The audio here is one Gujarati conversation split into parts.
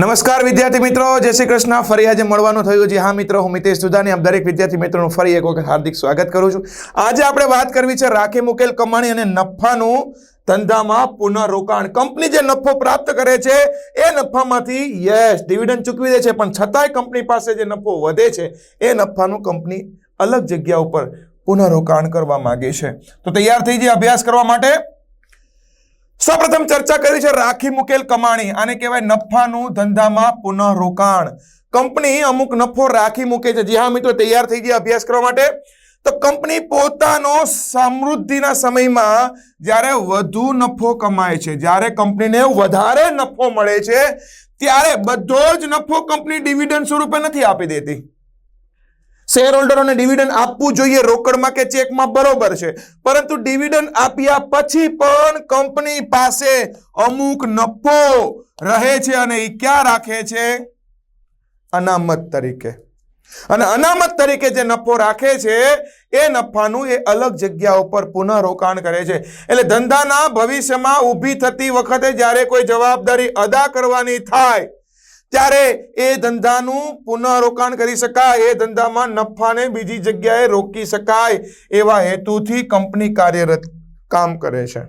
નમસ્કાર વિદ્યાર્થી મિત્રો, જય શ્રી કૃષ્ણ. ફરી આજે મળવાનું થયું છે. હા મિત્રો, હું મિતેશ સુધાની આપ દરેક વિદ્યાર્થી મિત્રોનું ફરી એક વખત હાર્દિક સ્વાગત કરું છું. આજે આપણે વાત કરવી છે રાખી મુકેલ કમાણી અને નફાનું ધંધામાં પુનઃરોકાણ. કંપની જે નફો પ્રાપ્ત કરે છે, એ નફામાંથી યસ ડિવિડન્ડ ચૂકવી દે છે. પણ છતાંય કંપની પાસે જે નફો વધે છે, એ નફાનું કંપની અલગ જગ્યા ઉપર પુનઃરોકાણ કરવા માગે છે. તો તૈયાર થઈ જઈએ અભ્યાસ કરવા માટે. સૌપ્રથમ ચર્ચા કરી છે રાખી મુકેલ કમાણી. આને કહેવાય નફાનું ધંધામાં પુનઃરોકાણ. કંપની અમુક નફો રાખી મૂકે છે. જી હા મિત્રો, તૈયાર થઈ ગયા અભ્યાસ કરવા માટે? તો કંપની પોતાનો સમૃદ્ધિના સમયમાં જ્યારે વધુ નફો કમાય છે, જ્યારે કંપનીને વધારે નફો મળે છે, ત્યારે બધો જ નફો કંપની ડિવિડન્ડ સ્વરૂપે નથી આપી દેતી. શેર હોલ્ડરોને ડિવિડન્ડ આપવું જોઈએ રોકડમાં કે ચેકમાં બરોબર છે? પરંતુ ડિવિડન્ડ આપ્યા પછી પણ કંપની પાસે અમુક નફો રહે છે અને એ ક્યાં રાખે છે? અનામત તરીકે. અને અનામત તરીકે જે નફો રાખે છે, એ નફાનું એ અલગ જગ્યા ઉપર પુનઃરોકાણ કરે છે. એટલે ધંધાના ભવિષ્યમાં ઊભી થતી વખતે જ્યારે કોઈ જવાબદારી અદા કરવાની થાય ત્યારે એ ધંધાનું પુનઃરોકાણ કરી શકાય, એ ધંધામાં નફાને બીજી જગ્યાએ રોકી શકાય એવા હેતુથી કંપની કાર્યરત કામ કરે છે.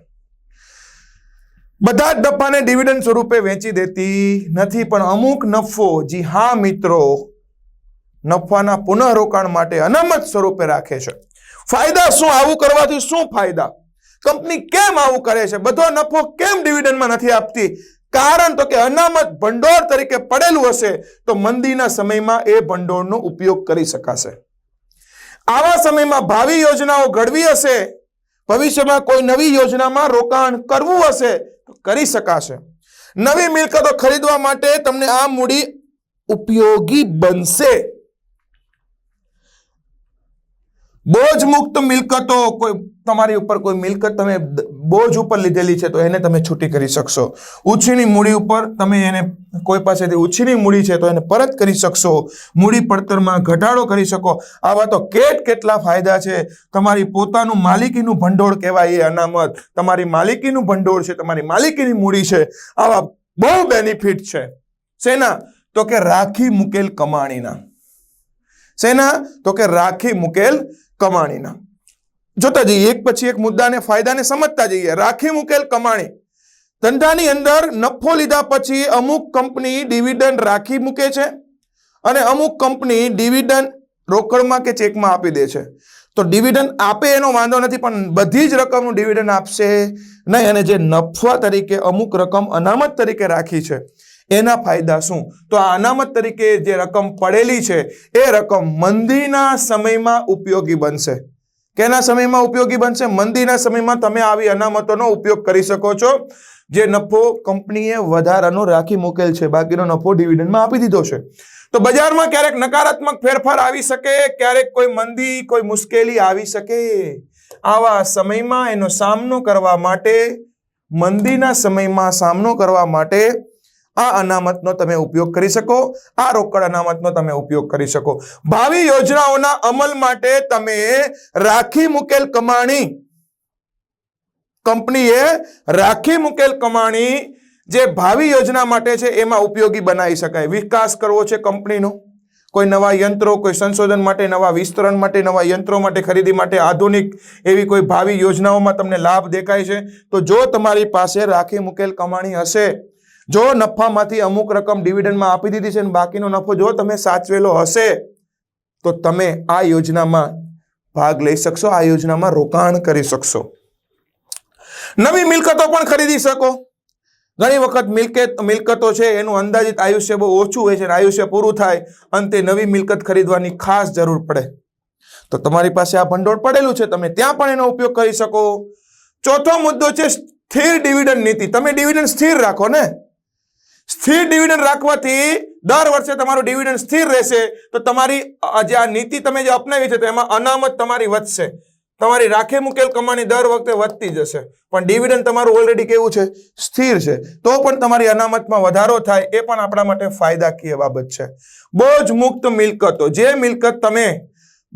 બધા જ નફાને ડિવિડન્ડ સ્વરૂપે વેચી દેતી નથી, પણ અમુક નફો જી હા મિત્રો નફાના પુનઃરોકાણ માટે અનામત સ્વરૂપે રાખે છે. ફાયદા શું? આવું કરવાથી શું ફાયદા? કંપની કેમ આવું કરે છે? બધો નફો કેમ ડિવિડન્ડમાં નથી આપતી? કારણ તો કે અનામત ભંડોળ તરીકે પડેલું હશે, તો મંદીના સમયમાં એ ભંડોળનો ઉપયોગ કરી શકાશે. આવા સમયમાં ભાવિ યોજનાઓ ઘડવી હશે, ભવિષ્યમાં કોઈ નવી યોજનામાં રોકાણ કરવું હશે, તો કરી શકાશે. નવી મિલકતો ખરીદવા માટે તમને આ મૂડી ઉપયોગી બનશે. બોજ મુક્ત મિલકતો કોઈ, તમારી ઉપર કોઈ મિલકત તમે બોજ ઉપર લીધેલી છે, તો એને તમે છૂટી કરી શકશો. ઉછીની મૂડી ઉપર તમે એને કોઈ પાસેથી ઉછીની મૂડી છે, તો એને પરત કરી શકશો. મૂડી પડતરમાં ઘટાડો કરી શકો. આવા તો કેટ કેટલા ફાયદા છે. તમારી પોતાનું માલિકીનું ભંડોળ કહેવાય એ અનામત. તમારી માલિકીનું ભંડોળ છે, તમારી માલિકીની મૂડી છે. આવા બહુ બેનિફિટ છે. શેના તો કે રાખી મુકેલ કમાણીના. શેના તો કે રાખી મુકેલ કમાણીના. જોતા જઈએ. એક પછી એક મુદ્દાને, ફાયદાને સમજતા જઈએ. રાખી મૂકેલ કમાણી. ધંધાની અંદર નફો લીધા પછી અમુક કંપની ડિવિડન્ડ રાખી મૂકે છે અને અમુક કંપની ડિવિડન્ડ રોકડમાં કે ચેકમાં આપી દે છે. તો ડિવિડન્ડ આપે એનો વાંધો નથી, પણ બધી જ રકમનું ડિવિડન્ડ આપશે નહીં. અને જે નફા તરીકે અમુક રકમ અનામત તરીકે રાખી છે, એના ફાયદા શું? તો આ અનામત તરીકે જે રકમ પડેલી છે, એ રકમ મંદીના સમયમાં ઉપયોગી બનશે. કેના સમયમાં ઉપયોગી બનશે? મંદીના સમયમાં તમે આવી અનામતોનો ઉપયોગ કરી શકો છો. જે નફો કંપનીએ વધારાનો રાખી મૂકેલ છે. બાકીનો નફો ડિવિડન્ડમાં આપી દીધો છે. તો બજારમાં ક્યારેક નકારાત્મક ફેરફાર આવી શકે, ક્યારેક કોઈ મંદી, કોઈ મુશ્કેલી આવી શકે. આવા સમયમાં એનો સામનો કરવા માટે, મંદીના સમયમાં સામનો કરવા માટે આ અનામતનો તમે ઉપયોગ કરી શકો, આ રોકડ અનામતનો તમે ઉપયોગ કરી શકો. ભાવિ યોજનાઓના અમલ માટે તમે રાખી મૂકેલ કમાણી, કંપનીએ રાખી મૂકેલ કમાણી જે ભાવિ યોજના માટે છે એમાં ઉપયોગી બનાવી શકાય. વિકાસ કરવો છે કંપનીનો. કોઈ નવા યંત્રો, કોઈ સંશોધન માટે, નવા વિસ્તરણ માટે, નવા યંત્રો માટે, ખરીદી માટે આધુનિક એવી કોઈ ભાવિ યોજનાઓમાં તમને લાભ દેખાય છે. તો જો તમારી પાસે રાખી મૂકેલ કમાણી હશે જો નફામાંથી અમુક રકમ ડિવિડન્ડમાં આપી દીધી છે અને બાકીનો નફો જો તમે સાચવેલો હશે, તો તમે આ યોજનામાં ભાગ લઈ શકશો, આ યોજનામાં રોકાણ કરી શકશો. નવી મિલકતો પણ ખરીદી શકો. ઘણી વખત મિલકત, મિલકતો છે, એનું અંદાજિત આયુષ્ય બહુ ઓછું હોય છે અને આયુષ્ય પૂરું થાય અંતે નવી મિલકત ખરીદવાની ખાસ જરૂર પડે. તો તમારી પાસે આ ભંડોળ પડેલું છે, તમે ત્યાં પણ એનો ઉપયોગ કરી શકો. ચોથો મુદ્દો છે, સ્થિર ડિવિડન્ડ નીતિ. તમે ડિવિડન્ડ સ્થિર રાખો ને. સ્થિર ડિવિડન્ડ રાખવાથી દર વર્ષે તમારું ડિવિડન્ડ સ્થિર રહેશે. તો તમારી જે આ નીતિ તમે જે અપનાવી છે, તો એમાં અનામત તમારી વધશે. તમારી રાખે મૂકેલ કમાણી દર વખતે વધતી જશે. પણ ડિવિડન્ડ તમારું ઓલરેડી કેવું છે? સ્થિર છે. તો પણ તમારી અનામતમાં વધારો થાય, એ પણ આપણા માટે ફાયદાકીય બાબત છે. બોજ મુક્ત મિલકતો. જે મિલકત તમે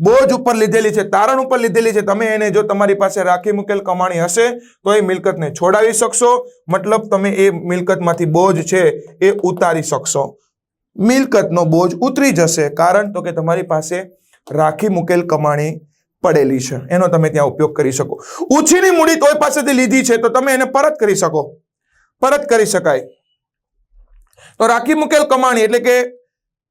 બોજ ઉપર લીધેલી છે, તારણ ઉપર લીધેલી છે. તમે એને જો તમારી પાસે રાખી મૂકેલ કમાણી હશે, તો એ મિલકતને છોડાવી શકશો. મતલબ તમે એ મિલકતમાંથી બોજ છે, એ ઉતારી શકશો. મિલકતનો બોજ ઉતરી જશે, કારણ તો કે તમારી પાસે રાખી મૂકેલ કમાણી પડેલી છે. એનો તમે ત્યાં ઉપયોગ કરી શકો. ઉછીની મૂડી કોઈ પાસેથી લીધી છે, તો તમે એને પરત કરી શકો. પરત કરી શકાય. તો રાખી મૂકેલ કમાણી એટલે કે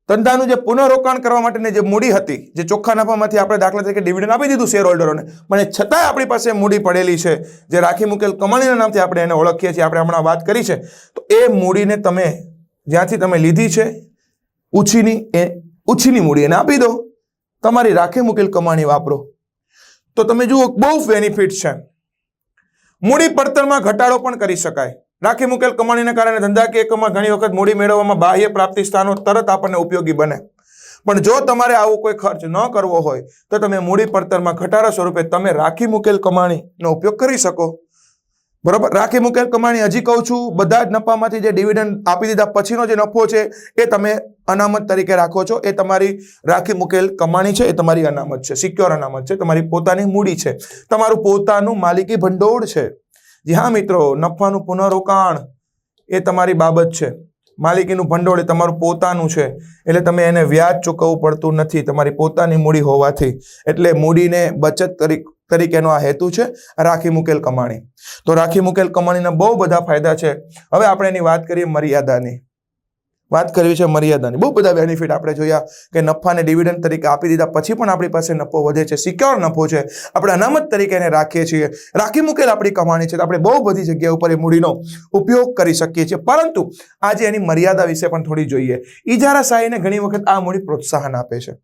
ધંધાનું જે પુનઃરોકાણ કરવા માટેની જે મૂડી હતી, જે ચોખ્ખા નફામાંથી આપણે દાખલા તરીકે ડિવિડન્ડ આપી દીધું શેર હોલ્ડરોને પણ છતાંય આપણી પાસે મૂડી પડેલી છે, જે રાખી મૂકેલ કમાણીના નામથી આપણે એને ઓળખીએ છીએ, આપણે હમણાં વાત કરી છે. તો એ મૂડીને તમે જ્યાંથી તમે લીધી છે, ઉછીની એ ઉછીની મૂડી એને આપી દો. તમારી રાખી મૂકેલ કમાણી વાપરો. તો તમે જુઓ, બહુ બેનિફિટ છે. મૂડી પડતરમાં ઘટાડો પણ કરી શકાય. રાખી મૂકેલ કમાણીને કારણે ધંધાકીય એકમમાં ઘણી વખત મૂડી મેળવવામાં બાહ્ય પ્રાપ્તિ સ્થાનો તરત આપણને ઉપયોગી બને. પણ જો તમારે આવો કોઈ ખર્ચ ન કરવો હોય, તો તમે મૂડી પડતરમાં ઘટાડા સ્વરૂપે તમે રાખી મૂકેલ કમાણીનો ઉપયોગ કરી શકો. બરોબર? રાખી મૂકેલ કમાણી હજી કહું છું, બધા જ નફામાંથી જે ડિવિડન્ડ આપી દીધા પછીનો જે નફો છે, એ તમે અનામત તરીકે રાખો છો. એ તમારી રાખી મૂકેલ કમાણી છે, એ તમારી અનામત છે. સિક્યોર અનામત છે, તમારી પોતાની મૂડી છે. તમારું પોતાનું માલિકી ભંડોળ છે. જી હા મિત્રો, નફાનું પુનઃરોકાણ એ તમારી બાબત છે. માલિકીનું ભંડોળ એ તમારું પોતાનું છે. એટલે તમે એને વ્યાજ ચૂકવવું પડતું નથી તમારી પોતાની મૂડી હોવાથી. એટલે મૂડીને બચત તરીકે, તરીકેનો આ હેતુ છે રાખી મૂકેલ કમાણી. તો રાખી મૂકેલ કમાણીના બહુ બધા ફાયદા છે. હવે આપણે એની વાત કરીએ મર્યાદાની. વાત કરવી છે મર્યાદાની. બહુ બધા બેનિફિટ આપણે જોયા કે નફાને ડિવિડન્ડ તરીકે આપી દીધા. પછી પણ આપણી પાસે નફો વધે છે સિક્યોર નફો છે. આપણે અનામત તરીકે એને રાખીએ છીએ. રાખી મૂકેલ આપણી કમાણી છે. તો આપણે બહુ બધી જગ્યા ઉપર એ મૂડીનો ઉપયોગ કરી શકીએ છીએ. પરંતુ આજે એની મર્યાદા વિશે પણ થોડી જોઈએ. ઇજારા શાહીને ઘણી વખત આ મૂડી પ્રોત્સાહન આપે છે.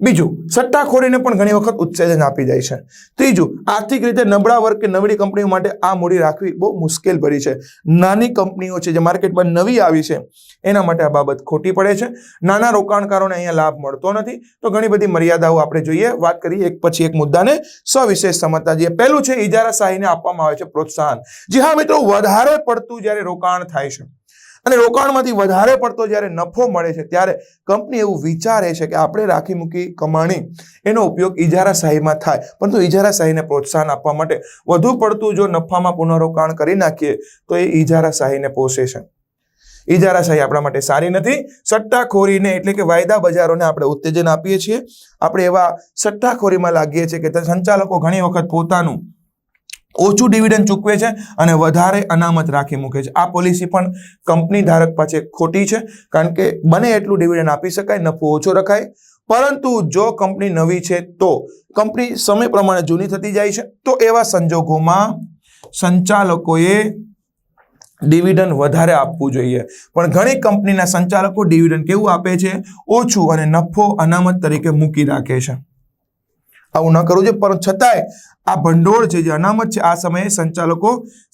બીજું, સટ્ટાખોરીને પણ ઘણી વખત ઉત્તેજન આપી જાય છે. ત્રીજું, આર્થિક રીતે નબળા વર્ગ કે નબળી કંપનીઓ માટે આ મૂડી રાખવી બહુ મુશ્કેલ ભરી છે. નાની કંપનીઓ છે જે માર્કેટમાં નવી આવી છે, એના માટે આ બાબત ખોટી પડે છે. નાના રોકાણકારોને અહીંયા લાભ મળતો નથી. તો ઘણી બધી મર્યાદાઓ આપણે જોઈએ. વાત કરીએ એક પછી એક મુદ્દાને. સવિશેષ સમજતા જઈએ. પહેલું છે ઇજારાશાહીને આપવામાં આવે છે પ્રોત્સાહન. જી હા મિત્રો, વધારે પડતું જ્યારે રોકાણ થાય છે. અને રોકાણમાંથી વધારે પડતો જ્યારે નફો મળે છે, ત્યારે કંપની એવું વિચારે છે કે આપણે રાખી મૂકી કમાણી. એનો ઉપયોગ ઇજારાશાહીમાં થાય. પરંતુ ઇજારાશાહીને પ્રોત્સાહન આપવા માટે વધુ પડતું જો નફામાં પુનઃરોકાણ કરી નાખીએ, તો એ ઇજારાશાહીને પોષે છે. ઇજારાશાહી આપણા માટે સારી નથી. સટ્ટાખોરીને એટલે કે વાયદા બજારોને આપણે ઉત્તેજન આપીએ છીએ. આપણે એવા સટ્ટાખોરીમાં લાગીએ છીએ કે સંચાલકો ઘણી વખત પોતાનું ઓછું ડિવિડન્ડ ચૂકવે છે અને વધારે અનામત રાખી મૂકે છે. આ પોલિસી પણ કંપની ધારક પાસે ખોટી છે, કારણ કે બને એટલું ડિવિડન્ડ આપી શકાય, નફો ઓછો રખાય. પરંતુ જો કંપની નવી છે તો કંપની સમય પ્રમાણે જૂની થતી જાય છે, તો એવા સંજોગોમાં સંચાલકોએ ડિવિડન્ડ વધારે આપવું જોઈએ. પણ ઘણી કંપનીના સંચાલકો ડિવિડન્ડ કેવું આપે છે? ઓછું અને નફો અનામત તરીકે મૂકી રાખે છે. આવું ન કરવું જોઈએ, પણ છતાંય આ ભંડોળ છે જે અનામત છે, આ સમયે સંચાલકો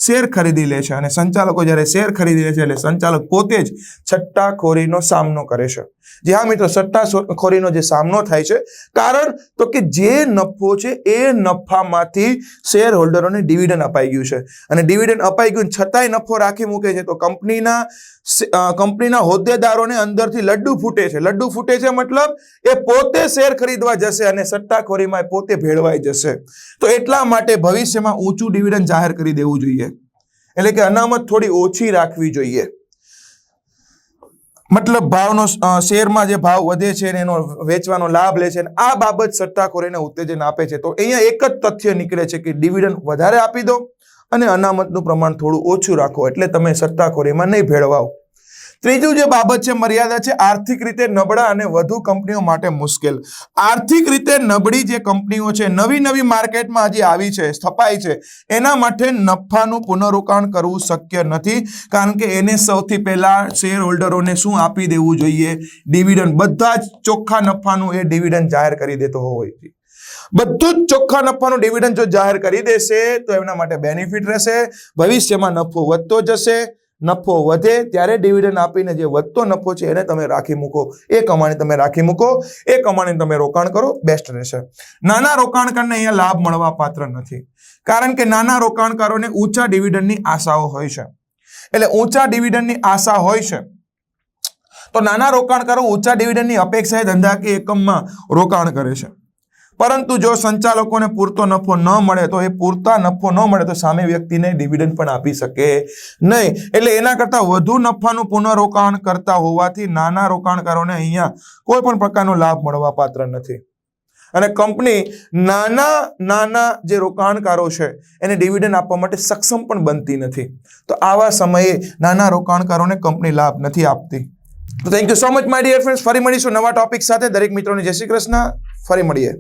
શેર ખરીદી લે છે અને સંચાલકો જ્યારે શેર ખરીદી લે છે એટલે સંચાલક પોતે જ સટ્ટાખોરીનો સામનો કરે છે. જે હા મિત્રો સટ્ટાખોરીનો જે સામનો થાય છે, કારણ તો કે જે નફો છે એ નફામાંથી શેર હોલ્ડરોને ડિવિડન્ડ અપાઈ ગયું છે. અને ડિવિડન્ડ અપાઈ ગયું છતાંય નફો રાખી મૂકે છે, તો કંપનીના કંપનીના હોદ્દેદારોને અંદરથી લડ્ડુ ફૂટે છે. લડ્ડુ ફૂટે છે મતલબ એ પોતે શેર ખરીદવા જશે અને સટ્ટાખોરીમાં પોતે ભેળવાઈ જશે. તો એટલા માટે ભવિષ્યમાં ઊંચું ડિવિડન્ડ જાહેર કરી દેવું જોઈએ. એટલે કે અનામત થોડી ઓછી રાખવી જોઈએ. મતલબ ભાવનો શેરમાં જે ભાવ વધે છે ને એનો વેચવાનો લાભ લે છે આ બાબત સટ્ટાખોરીને ઉત્તેજન આપે છે. તો અહીંયા એક જ તથ્ય નીકળે છે કે ડિવિડન્ડ વધારે આપી દો અને અનામતનું પ્રમાણ થોડું ઓછું રાખો. એટલે તમે સટ્ટાખોરીમાં નહીં ભેળવાઓ. ત્રીજું જે બાબત છે, મર્યાદા છે, આર્થિક રીતે નબળા અને વધુ કંપનીઓ માટે મુશ્કેલ. આર્થિક રીતે નબળી જે કંપનીઓ છે, નવી નવી માર્કેટમાં હજી આવી છે, સ્થપાઈ છે, એના માટે નફાનું પુનરોકાણ કરવું શક્ય નથી, કારણ કે એને સૌથી પહેલા શેર હોલ્ડરોને શું આપી દેવું જોઈએ? ડિવિડન્ડ બધા જ ચોખ્ખા નફાનું એ ડિવિડન્ડ જાહેર કરી દેતો હોય છે. બધું જ ચોખ્ખા નફાનું ડિવિડન્ડ જો જાહેર કરી દેશે, તો એમના માટે બેનિફિટ રહેશે, ભવિષ્યમાં નફો વધતો જશે નફો વધે ત્યારે ડિવિડન્ડ આપીને જે વધતો નફો છે એને તમે રાખી મૂકો. એ કમાણી તમે રાખી મૂકો. એ કમાણી તમે રોકાણ કરો. બેસ્ટ રહેશે. નાના રોકાણકારને અહીંયા લાભ મળવા પાત્ર નથી. કારણ કે નાના રોકાણકારોને ઊંચા ડિવિડન્ડની આશાઓ હોય છે. એટલે ઊંચા ડિવિડન્ડની આશા હોય છે. તો નાના રોકાણકારો ઊંચા ડિવિડન્ડની અપેક્ષાએ ધંધાકીય એકમમાં રોકાણ કરે છે. પરંતુ જો સંચાલકોને પૂરતો નફો ન મળે તો એ પૂરતા નફો ન મળે તો સામે વ્યક્તિને ડિવિડન્ડ પણ આપી શકે નહીં. એટલે એના કરતાં વધુ નફાનું પુનઃરોકાણ કરતા હોવાથી નાના રોકાણકારોને અહીંયા કોઈ પણ પ્રકારનો લાભ મળવા પાત્ર નથી. અને કંપની નાના નાના જે રોકાણકારો છે એને ડિવિડન્ડ આપવા માટે સક્ષમ પણ બનતી નથી. તો આવા સમયે નાના રોકાણકારોને કંપની લાભ નથી આપતી. તો thank you so much my dear friends ફરી મળીશું નવા ટોપિક સાથે. દરેક મિત્રોને જય શ્રી કૃષ્ણ. ફરી મળીએ.